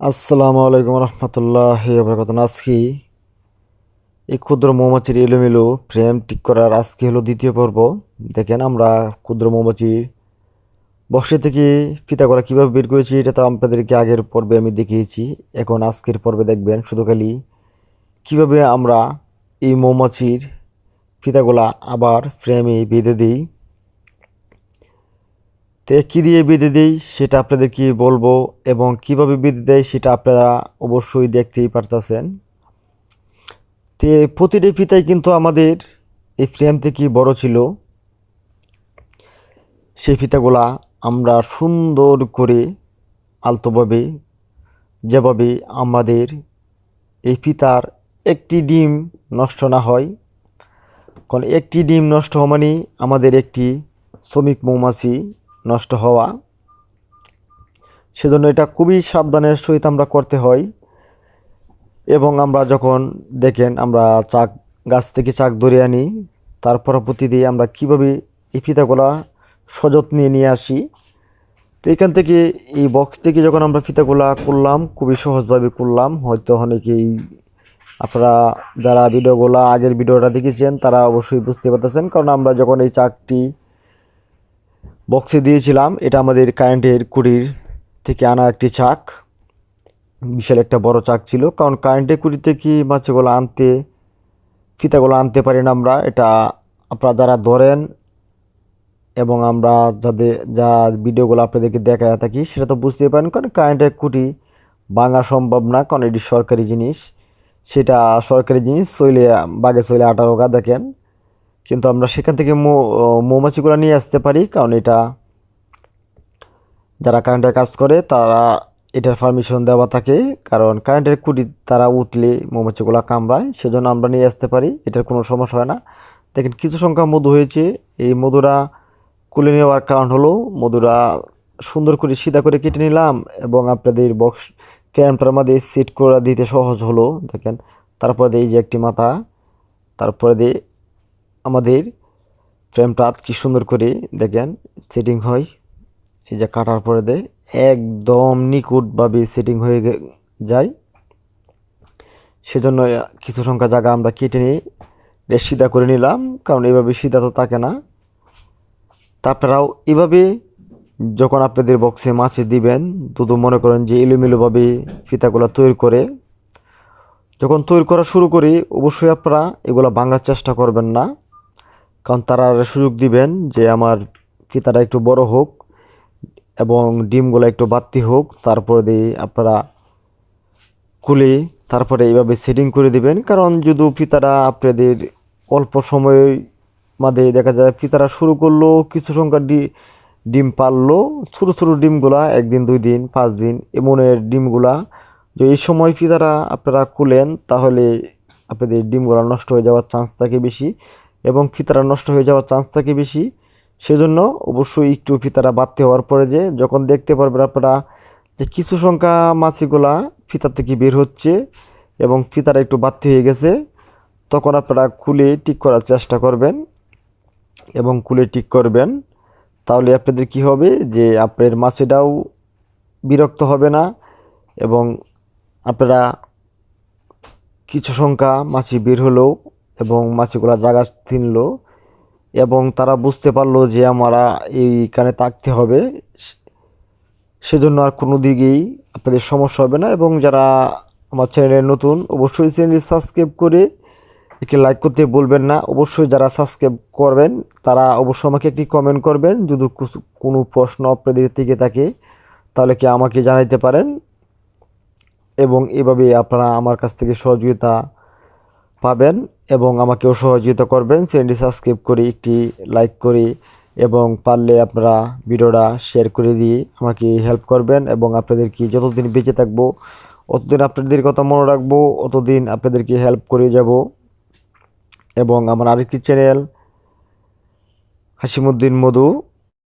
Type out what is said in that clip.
আসসালামু আলাইকুম রহমতুল্লাহ বরকাত আজকে এই ক্ষুদ্র মৌমাছির এলোমেলো ফ্রেম ঠিক করার আজকে হলো দ্বিতীয় পর্ব। দেখেন আমরা ক্ষুদ্র মৌমাছির বক্সে থেকে ফিতা করা কীভাবে বের করেছি, এটা তো আপনাদেরকে আগের পর্বে আমি দেখিয়েছি। এখন আজকের পর্বে দেখবেন শুধু খালি কীভাবে আমরা এই মৌমাছির ফিতাগুলা আবার ফ্রেমে বেঁধে দিই। তো কী দিয়ে বেঁধে দিই সেটা আপনাদেরকে বলব এবং কীভাবে বেঁধে দেয় সেটা আপনারা অবশ্যই দেখতেই পারতেছেন। তে প্রতিটি ফিতাই কিন্তু আমাদের এই ফ্রেম থেকে বড় ছিল। সেই ফিতাগুলা আমরা সুন্দর করে আলতোভাবে যেভাবে আমাদের এই ফিতার একটি ডিম নষ্ট না হয়। কারণ একটি ডিম নষ্ট হওয়া মানে আমাদের একটি শ্রমিক মৌমাছি নষ্ট হওয়া। সেজন্য এটা খুবই সাবধানের সহিত আমরা করতে হয়। এবং আমরা যখন দেখেন আমরা চাক, গাছ থেকে চাক ধরে আনি, তার পরবর্তী দিয়ে আমরা কীভাবে এই ফিতাগুলা সযত্নে নিয়ে আসি। তো এখান থেকে এই বক্স থেকে যখন আমরা ফিতাগুলা করলাম খুবই সহজভাবে করলাম হয়তো অনেকেই আপনারা যারা ভিডিওগুলো আগের ভিডিওটা দেখেছেন, তারা অবশ্যই বুঝতে পারতেছেন। কারণ আমরা যখন এই চাকটি বক্সে দিয়েছিলাম। এটা আমাদের কারেন্টের কুড়ির থেকে আনা একটি চাক। বিশাল একটা বড় চাক ছিল। কারণ কারেন্টের কুড়ি কি মাছগুলো আনতে ফিতাগুলো আনতে পারি না আমরা। এটা আপনারা যারা ধরেন এবং আমরা যাদের, যা ভিডিওগুলো আপনাদেরকে দেখায় থাকি, সেটা তো বুঝতেই পারেন। কারণ কারেন্টের কুটি ভাঙা সম্ভব না, কারণ এটি সরকারি জিনিস। সেটা সরকারি জিনিস চলে বাগে চলে আঠারো গা দেখেন। কিন্তু আমরা সেখান থেকে মৌমাছিগুলো নিয়ে আসতে পারি, কারণ এটা যারা কারেন্টের কাজ করে, তারা এটার পারমিশন দেওয়া থাকে, কারণ কারেন্টের কুটি তারা উঠলে মৌমাছিগুলো কামড়ায়, সেজন্য আমরা নিয়ে আসতে পারি, এটার কোনো সমস্যা হয় না। দেখেন, কিছু সংখ্যা মধু হয়েছে, এই মধুরা কুলে নেওয়ার কারণ হলো, মধুরা সুন্দর করে সিধা করে কেটে নিলাম, এবং আপনাদের বক্স ফ্যানটার মধ্যে সেট করে দিতে সহজ হলো, দেখেন, তারপরে এই যে একটি মাথা, তারপরে দিয়ে আমাদের ফ্রেমটা কি সুন্দর করে দেখেন সেটিং হয়। এই যে কাটার পরে দেয় একদম নিকুটভাবে সেটিং হয়ে যায়। সেজন্য কিছু সংখ্যা জায়গা আমরা কেটে নিয়ে সিধা করে নিলাম, কারণ এভাবে সিধা তো থাকে না। তা আপনারাও এভাবে যখন আপনাদের বক্সে মাছে দিবেন দুধু মনে করেন যে এলোমেলোভাবে ফিতাগুলো তৈরি করে, যখন তৈরি করা শুরু করি, অবশ্যই আপনারা এগুলো ভাঙার চেষ্টা করবেন না। কারণ তারা সুযোগ দিবেন যে আমার ফিতাটা একটু বড় হোক এবং ডিমগুলো একটু বাড়তি হোক, তারপরে দিয়ে আপনারা খুলে তারপরে এইভাবে সেটিং করে দিবেন। কারণ যদি ফিতাটা আপনাদের অল্প সময়ের মাঝে দেখা যায় ফিতারা শুরু করল, কিছু সংখ্যা ডি ডিম পারল, ছোটো ছোটো ডিমগুলা একদিন, দুই দিন, পাঁচ দিন এমনের ডিমগুলা যে এই সময় ফিতারা আপনারা খুলেন তাহলে আপনাদের ডিমগুলা নষ্ট হয়ে যাওয়ার চান্স থাকে বেশি। এবং ফিতারা নষ্ট হয়ে যাওয়ার চান্স থাকে বেশি। সেজন্য অবশ্যই একটু ফিতারা বাড়তে হওয়ার পরে যে, যখন দেখতে পারবেন আপনারা যে কিছু সংখ্যা মাছিগুলা ফিতার থেকে বের হচ্ছে এবং ফিতারা একটু বাড়তি হয়ে গেছে, তখন আপনারা খুলে ঠিক করার চেষ্টা করবেন এবং খুলে ঠিক করবেন। তাহলে আপনাদের কি হবে যে আপনার মাছেটাও বিরক্ত হবে না এবং আপনারা কিছু সংখ্যা মাছি বের হলো এবং মাছিগুলা জায়গা চিনলো এবং তারা বুঝতে পারল যে আমরা এইখানে থাকতে হবে। সেজন্য আর কোনো দিকেই আপনাদের সমস্যা হবে না এবং যারা আমার চ্যানেলে নতুন, অবশ্যই চ্যানেলটি সাবস্ক্রাইব করে একে লাইক করতে বলবেন না। অবশ্যই যারা সাবস্ক্রাইব করবেন, তারা অবশ্যই আমাকে একটি কমেন্ট করবেন। যদি কোনো প্রশ্ন আপনাদের থেকে থাকে, তাহলে কি আমাকে জানাইতে পারেন। এবং এভাবে আপনারা আমার কাছ থেকে সহযোগিতা পাবেন। এবং আমাকেও সহযোগিতা করবেন। চ্যানেলটি সাবস্ক্রাইব করে একটি লাইক করে এবং পারলে আপনারা ভিডিওটা শেয়ার করে দিয়ে আমাকে হেল্প করবেন এবং আপনাদেরকে যতদিন বেঁচে থাকব, অতদিন আপনাদের কথা মনে রাখব, অতদিন আপনাদেরকে হেল্প করে যাব। এবং আমার আরেকটি চ্যানেল, হাসিমুদ্দিন মধু।